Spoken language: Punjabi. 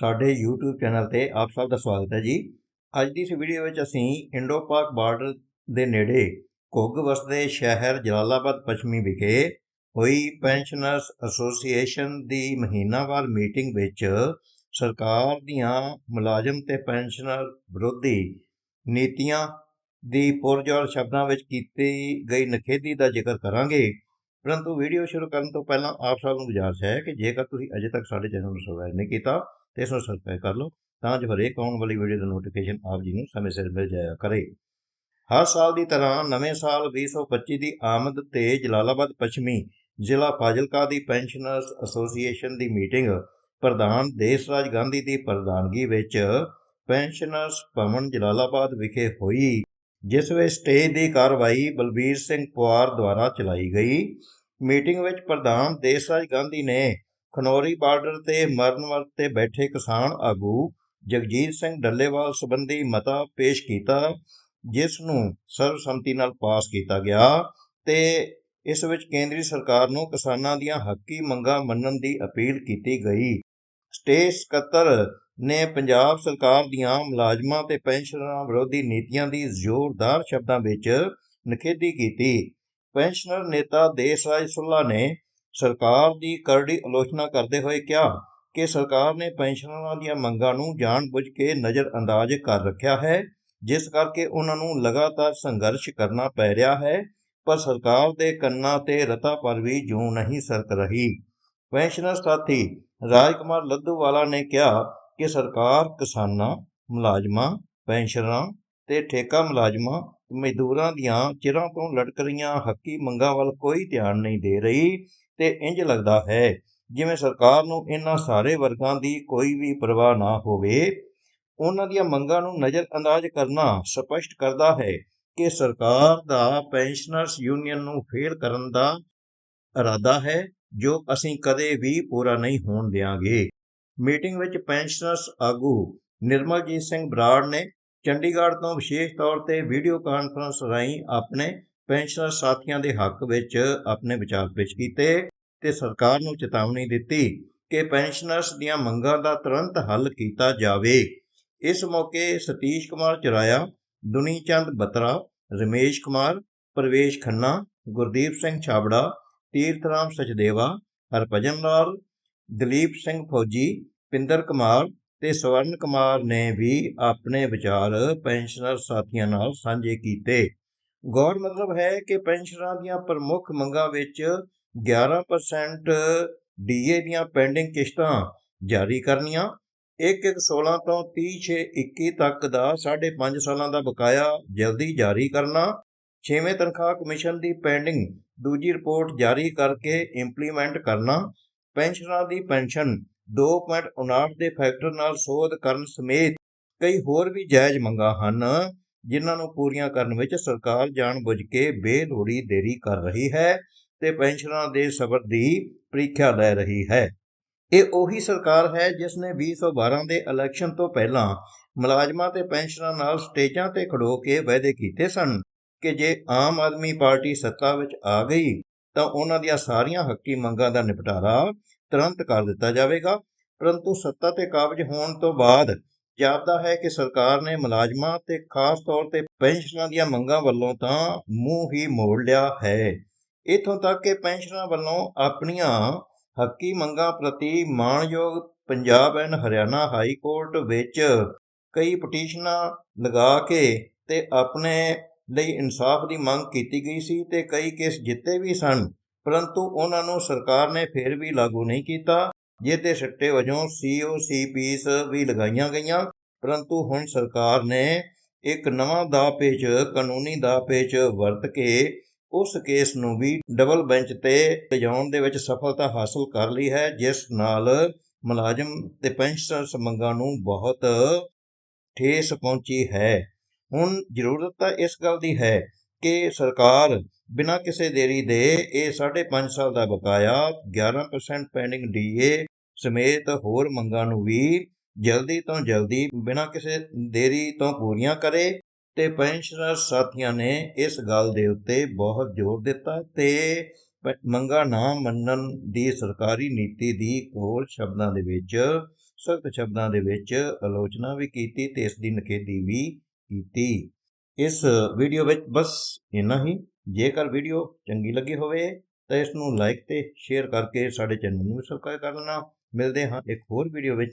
ਸਾਡੇ YouTube ਚੈਨਲ ਤੇ ਆਪ ਸਭ ਦਾ ਸਵਾਗਤ ਹੈ ਜੀ। ਅੱਜ ਦੀ ਇਸ ਵੀਡੀਓ ਵਿੱਚ ਅਸੀਂ ਇੰਡੋ-ਪਾਕ ਬਾਰਡਰ ਦੇ ਨੇੜੇ ਘੁੱਗ ਵਸਦੇ ਸ਼ਹਿਰ ਜਲਾਲਾਬਾਦ ਪੱਛਮੀ ਵਿਖੇ ਹੋਈ ਪੈਨਸ਼ਨਰਸ ਐਸੋਸੀਏਸ਼ਨ ਦੀ ਮਹੀਨਾਵਾਰ ਮੀਟਿੰਗ ਵਿੱਚ ਸਰਕਾਰ ਦੀਆਂ ਮੁਲਾਜ਼ਮ ਤੇ ਪੈਨਸ਼ਨਰ ਵਿਰੋਧੀ ਨੀਤੀਆਂ ਦੀ ਪੁਰਜੋਰ ਸ਼ਬਦਾਂ ਵਿੱਚ ਕੀਤੀ ਗਈ ਨਖੇਦੀ ਦਾ ਜ਼ਿਕਰ ਕਰਾਂਗੇ। ਪਰੰਤੂ ਵੀਡੀਓ ਸ਼ੁਰੂ ਕਰਨ ਤੋਂ ਪਹਿਲਾਂ ਆਪ ਸਭ ਨੂੰ ਗੁਜ਼ਾਰਸ਼ ਹੈ ਕਿ ਜੇਕਰ ਤੁਸੀਂ ਅਜੇ ਤੱਕ ਸਾਡੇ ਚੈਨਲ ਨੂੰ ਸਬਸਕ੍ਰਾਈਬ ਨਹੀਂ ਕੀਤਾ ਇਸ ਨੂੰ ਸਬਸਕ੍ਰਾਈਬ ਕਰ ਲਓ ਤਾਂ ਜੋ ਹਰੇਕ ਆਉਣ ਵਾਲੀ ਵੀਡੀਓ ਦਾ ਨੋਟੀਫਿਕੇਸ਼ਨ ਆਪ ਜੀ ਨੂੰ ਸਮੇਂ ਸਿਰ ਮਿਲ ਜਾਇਆ ਕਰੇ। ਹਰ ਸਾਲ ਦੀ ਤਰ੍ਹਾਂ ਨਵੇਂ ਸਾਲ 2025 ਦੀ ਆਮਦ ਤੇ ਜਲਾਲਾਬਾਦ ਪੱਛਮੀ ਜ਼ਿਲ੍ਹਾ ਫਾਜ਼ਿਲਕਾ ਦੀ ਪੈਨਸ਼ਨਰਸ ਐਸੋਸੀਏਸ਼ਨ ਦੀ ਮੀਟਿੰਗ ਪ੍ਰਧਾਨ ਦੇਸਰਾਜ ਗਾਂਧੀ ਦੀ ਪ੍ਰਧਾਨਗੀ ਵਿੱਚ ਪੈਨਸ਼ਨਰਸ ਭਵਨ ਜਲਾਲਾਬਾਦ ਵਿਖੇ ਹੋਈ, ਜਿਸ ਵਿੱਚ ਸਟੇਜ ਦੀ ਕਾਰਵਾਈ ਬਲਬੀਰ ਸਿੰਘ ਪਵਾਰ ਦੁਆਰਾ ਚਲਾਈ ਗਈ। ਮੀਟਿੰਗ ਵਿੱਚ ਪ੍ਰਧਾਨ ਦੇਸਰਾਜ ਗਾਂਧੀ ਨੇ ਖਨੌਰੀ ਬਾਰਡਰ ਤੇ ਮਰਨਵਰ ਤੇ ਬੈਠੇ ਕਿਸਾਨ ਆਗੂ ਜਗਜੀਤ ਸਿੰਘ ਡੱਲੇਵਾਲ ਸੰਬੰਧੀ ਮਤਾ ਪੇਸ਼ ਕੀਤਾ, ਜਿਸ ਨੂੰ ਸਰਬਸੰਮਤੀ ਨਾਲ ਪਾਸ ਕੀਤਾ ਗਿਆ ਤੇ ਇਸ ਵਿੱਚ ਕੇਂਦਰੀ ਸਰਕਾਰ ਨੂੰ ਕਿਸਾਨਾਂ ਦੀਆਂ ਹੱਕੀ ਮੰਗਾਂ ਮੰਨਣ ਦੀ ਅਪੀਲ ਕੀਤੀ ਗਈ। ਸਟੇਟ ਸਕੱਤਰ ਨੇ ਪੰਜਾਬ ਸਰਕਾਰ ਦੀਆਂ ਮੁਲਾਜ਼ਮਾਂ ਤੇ ਪੈਨਸ਼ਨਰਾਂ ਵਿਰੋਧੀ ਨੀਤੀਆਂ ਦੀ ਜ਼ੋਰਦਾਰ ਸ਼ਬਦਾਂ ਵਿੱਚ ਨਿਖੇਧੀ ਕੀਤੀ। ਪੈਨਸ਼ਨਰ ਨੇਤਾ ਦੇਸਰਾਜ ਸੁੱਲਾ ਨੇ ਸਰਕਾਰ ਦੀ ਕਰੜੀ ਆਲੋਚਨਾ ਕਰਦੇ ਹੋਏ ਕਿਹਾ ਕਿ ਸਰਕਾਰ ਨੇ ਪੈਨਸ਼ਨਰਾਂ ਦੀਆਂ ਮੰਗਾਂ ਨੂੰ ਜਾਣਬੁੱਝ ਕੇ ਨਜ਼ਰਅੰਦਾਜ਼ ਕਰ ਰੱਖਿਆ ਹੈ ਜਿਸ ਕਰਕੇ ਉਹਨਾਂ ਨੂੰ ਲਗਾਤਾਰ ਸੰਘਰਸ਼ ਕਰਨਾ ਪੈ ਰਿਹਾ ਹੈ ਪਰ ਸਰਕਾਰ ਦੇ ਕੰਨਾਂ ਤੇ ਰਤਾ ਪਰ ਵੀ ਜੂੰ ਨਹੀਂ ਸਰਕ ਰਹੀ। ਪੈਨਸ਼ਨਰ ਸਾਥੀ ਰਾਜਕੁਮਾਰ ਲੱਧੂਵਾਲਾ ਨੇ ਕਿਹਾ ਕਿ ਸਰਕਾਰ ਕਿਸਾਨਾਂ ਮੁਲਾਜ਼ਮਾਂ ਪੈਨਸ਼ਨਰਾਂ ਤੇ ਠੇਕਾ ਮੁਲਾਜ਼ਮਾਂ ਮਜ਼ਦੂਰਾਂ ਦੀਆਂ ਚਿਰਾਂ ਤੋਂ ਲਟਕ ਰਹੀਆਂ ਹੱਕੀ ਮੰਗਾਂ ਵੱਲ ਕੋਈ ਧਿਆਨ ਨਹੀਂ ਦੇ ਰਹੀ। ਤੇ ਇੰਜ ਲੱਗਦਾ ਹੈ ਜਿਵੇਂ ਸਰਕਾਰ ਨੂੰ ਇਹਨਾਂ ਸਾਰੇ ਵਰਗਾਂ ਦੀ ਕੋਈ ਵੀ ਪਰਵਾਹ ਨਾ ਹੋਵੇ। ਉਹਨਾਂ ਦੀਆਂ ਮੰਗਾਂ ਨੂੰ ਨਜ਼ਰਅੰਦਾਜ਼ ਕਰਨਾ ਸਪਸ਼ਟ ਕਰਦਾ ਹੈ ਕਿ ਸਰਕਾਰ ਦਾ ਪੈਨਸ਼ਨਰਸ ਯੂਨੀਅਨ ਨੂੰ ਫੇਲ ਕਰਨ ਦਾ ਇਰਾਦਾ ਹੈ, ਜੋ ਅਸੀਂ ਕਦੇ ਵੀ ਪੂਰਾ ਨਹੀਂ ਹੋਣ ਦੇਵਾਂਗੇ ਮੀਟਿੰਗ ਵਿੱਚ ਪੈਨਸ਼ਨਰਸ ਆਗੂ ਨਿਰਮਲਜੀਤ ਸਿੰਘ ਬਰਾੜ ਨੇ ਚੰਡੀਗੜ੍ਹ ਤੋਂ ਵਿਸ਼ੇਸ਼ ਤੌਰ ਤੇ ਵੀਡੀਓ ਕਾਨਫਰੰਸ ਰਾਹੀਂ ਆਪਣੇ ਪੈਨਸ਼ਨਰ ਸਾਥੀਆਂ ਦੇ ਹੱਕ ਵਿੱਚ ਆਪਣੇ ਵਿਚਾਰ ਪੇਸ਼ ਕੀਤੇ ਤੇ ਸਰਕਾਰ ਨੂੰ ਚੇਤਾਵਨੀ ਦਿੱਤੀ ਕਿ ਪੈਨਸ਼ਨਰਸ ਦੀਆਂ ਮੰਗਾਂ ਦਾ ਤੁਰੰਤ ਹੱਲ ਕੀਤਾ ਜਾਵੇ। ਇਸ ਮੌਕੇ ਸਤੀਸ਼ ਕੁਮਾਰ ਚਰਾਇਆ ਦੁਨੀ ਚੰਦ ਬਤਰਾ, ਰਮੇਸ਼ ਕੁਮਾਰ, ਪ੍ਰਵੇਸ਼ ਖੰਨਾ, ਗੁਰਦੀਪ ਸਿੰਘ ਛਾਬੜਾ, ਤੀਰਥਰਾਮ ਸਚਦੇਵਾ, ਹਰਭਜਨ ਲਾਲ, ਦਲੀਪ ਸਿੰਘ ਫੌਜੀ, ਪਿੰਦਰ ਕੁਮਾਰ ਤੇ ਸਵਰਨ ਕੁਮਾਰ ਨੇ ਵੀ ਆਪਣੇ ਵਿਚਾਰ ਪੈਨਸ਼ਨਰ ਸਾਥੀਆਂ ਨਾਲ ਸਾਂਝੇ ਕੀਤੇ। ਗੌਰ ਮਤਲਬ ਹੈ ਕਿ ਪੈਨਸ਼ਨਰਾਂ ਦੀਆਂ ਪ੍ਰਮੁੱਖ ਮੰਗਾਂ ਵਿੱਚ 11% ਡੀਏ ਦੀਆਂ ਪੈਂਡਿੰਗ ਕਿਸ਼ਤਾਂ ਜਾਰੀ ਕਰਨੀਆਂ। 1-1-16 ਤੋਂ 30-6-21 ਤੱਕ ਦਾ 5.5 ਸਾਲਾਂ ਦਾ ਬਕਾਇਆ ਜਲਦੀ ਜਾਰੀ ਕਰਨਾ। ਛੇਵੇਂ ਤਨਖਾਹ ਕਮਿਸ਼ਨ ਦੀ ਪੈਂਡਿੰਗ, ਦੂਜੀ ਰਿਪੋਰਟ ਜਾਰੀ ਕਰਕੇ ਇੰਪਲੀਮੈਂਟ ਕਰਨਾ। ਪੈਨਸ਼ਨਰਾਂ ਦੀ ਪੈਨਸ਼ਨ 2.59 ਦੇ ਫੈਕਟਰ ਨਾਲ ਸੋਧ ਕਰਨ ਸਮੇਤ ਕਈ ਹੋਰ ਵੀ ਜਾਇਜ਼ ਮੰਗਾਂ ਹਨ। ਜਿਨ੍ਹਾਂ ਨੂੰ ਪੂਰੀਆਂ ਕਰਨ ਵਿੱਚ ਸਰਕਾਰ ਜਾਣਬੁੱਝ ਕੇ ਬੇਲੋੜੀ ਦੇਰੀ ਕਰ ਰਹੀ ਹੈ ਤੇ ਪੈਨਸ਼ਨਰਾਂ ਦੇ ਸਬਰ ਦੀ ਪ੍ਰੀਖਿਆ ਲੈ ਰਹੀ ਹੈ। ਇਹ ਉਹੀ ਸਰਕਾਰ ਹੈ ਜਿਸ ਨੇ 2012 ਦੇ ਇਲੈਕਸ਼ਨ ਤੋਂ ਪਹਿਲਾਂ ਮੁਲਾਜ਼ਮਾਂ ਤੇ ਪੈਨਸ਼ਨਰਾਂ ਨਾਲ ਸਟੇਜਾਂ ਤੇ ਖੜੋ ਕੇ ਵਾਅਦੇ ਕੀਤੇ ਸਨ ਕਿ ਜੇ ਆਮ ਆਦਮੀ ਪਾਰਟੀ ਸੱਤਾ ਵਿੱਚ ਆ ਗਈ ਤਾਂ ਉਹਨਾਂ ਦੀਆਂ ਸਾਰੀਆਂ ਹੱਕੀ ਮੰਗਾਂ ਦਾ ਨਿਪਟਾਰਾ ਤੁਰੰਤ ਕਰ ਦਿੱਤਾ ਜਾਵੇਗਾ, ਪਰੰਤੂ ਸੱਤਾ ਤੇ ਕਾਬਜ ਹੋਣ ਤੋਂ ਬਾਅਦ ਜਾਪਦਾ ਹੈ ਕਿ ਸਰਕਾਰ ਨੇ ਮੁਲਾਜ਼ਮਾਂ ਤੇ ਖਾਸ ਤੌਰ ਤੇ ਪੈਨਸ਼ਨਰਾਂ ਦੀਆਂ ਮੰਗਾਂ ਵੱਲੋਂ ਤਾਂ ਮੂੰਹ ਹੀ ਮੋੜ ਲਿਆ ਹੈ। ਇਥੋਂ ਤੱਕ ਕਿ ਪੈਨਸ਼ਨਰਾਂ ਵੱਲੋਂ ਆਪਣੀਆਂ ਹੱਕੀ ਮੰਗਾਂ ਪ੍ਰਤੀ ਮਾਣਯੋਗ Punjab and Haryana high court ਵਿੱਚ ਕਈ ਪਟੀਸ਼ਨਾਂ ਲਗਾ ਕੇ ਤੇ ਆਪਣੇ ਲਈ ਇਨਸਾਫ ਦੀ ਮੰਗ ਕੀਤੀ ਗਈ ਸੀ ਤੇ ਕਈ ਕੇਸ ਜਿੱਤੇ ਵੀ ਸਨ, ਪਰੰਤੂ ਉਹਨਾਂ ਨੂੰ ਸਰਕਾਰ ਨੇ ਫਿਰ ਵੀ ਲਾਗੂ ਨਹੀਂ ਕੀਤਾ ਜਿਹਦੇ ਸਿੱਟੇ ਵਜੋਂ ਸੀਓਸੀਪੀਸ ਵੀ ਲਗਾਈਆਂ ਗਈਆਂ। ਪਰੰਤੂ ਹੁਣ ਸਰਕਾਰ ਨੇ ਇੱਕ ਨਵਾਂ ਦਾ ਪੇਚ, ਕਾਨੂੰਨੀ ਦਾ ਪੇਚ ਵਰਤ ਕੇ ਉਸ ਕੇਸ ਨੂੰ ਵੀ ਡਬਲ ਬੈਂਚ ਤੇ ਲਿਜਾਉਣ ਦੇ ਵਿੱਚ ਸਫਲਤਾ ਹਾਸਲ ਕਰ ਲਈ ਹੈ, ਜਿਸ ਨਾਲ ਮੁਲਾਜ਼ਮ ਤੇ ਪੈਨਸ਼ਨਰਸ ਮੰਗਾਂ ਨੂੰ ਬਹੁਤ ਠੇਸ ਪਹੁੰਚੀ ਹੈ। ਹੁਣ ਜ਼ਰੂਰਤ ਤਾਂ ਇਸ ਗੱਲ ਦੀ ਹੈ ਕਿ ਸਰਕਾਰ ਬਿਨਾਂ ਕਿਸੇ ਦੇਰੀ ਦੇ ਇਹ 5.5 ਸਾਲ ਦਾ ਬਕਾਇਆ 11% ਪੈਂਡਿੰਗ ਡੀਏ ਸਮੇਤ ਹੋਰ ਮੰਗਾਂ ਨੂੰ ਵੀ ਜਲਦੀ ਤੋਂ ਜਲਦੀ ਬਿਨਾਂ ਕਿਸੇ ਦੇਰੀ ਤੋਂ ਪੂਰੀਆਂ ਕਰੇ ਤੇ ਪੈਨਸ਼ਨਰ ਸਾਥੀਆਂ ਨੇ ਇਸ ਗੱਲ ਦੇ ਉੱਤੇ ਬਹੁਤ ਜ਼ੋਰ ਦਿੱਤਾ ਤੇ ਪ- ਮੰਗਾਂ ਨਾ ਮੰਨਣ ਦੀ ਸਰਕਾਰੀ ਨੀਤੀ ਦੀ ਕੋਲ ਸ਼ਬਦਾਂ ਦੇ ਵਿੱਚ, ਸਖਤ ਸ਼ਬਦਾਂ ਦੇ ਵਿੱਚ ਆਲੋਚਨਾ ਵੀ ਕੀਤੀ ਤੇ ਇਸ ਦੀ ਨਖੇਦੀ ਵੀ ਕੀਤੀ। ਇਸ ਵੀਡੀਓ ਵਿੱਚ ਬਸ ਇੰਨਾ ਹੀ। ਜੇਕਰ ਵੀਡੀਓ ਚੰਗੀ ਲੱਗੀ ਹੋਵੇ ਤਾਂ ਇਸ ਨੂੰ ਲਾਈਕ ਤੇ ਸ਼ੇਅਰ ਕਰਕੇ ਸਾਡੇ ਚੈਨਲ ਨੂੰ ਸਬਸਕ੍ਰਾਈਬ ਕਰ ਲੈਣਾ। ਮਿਲਦੇ ਹਾਂ ਇੱਕ ਹੋਰ ਵੀਡੀਓ ਵਿੱਚ।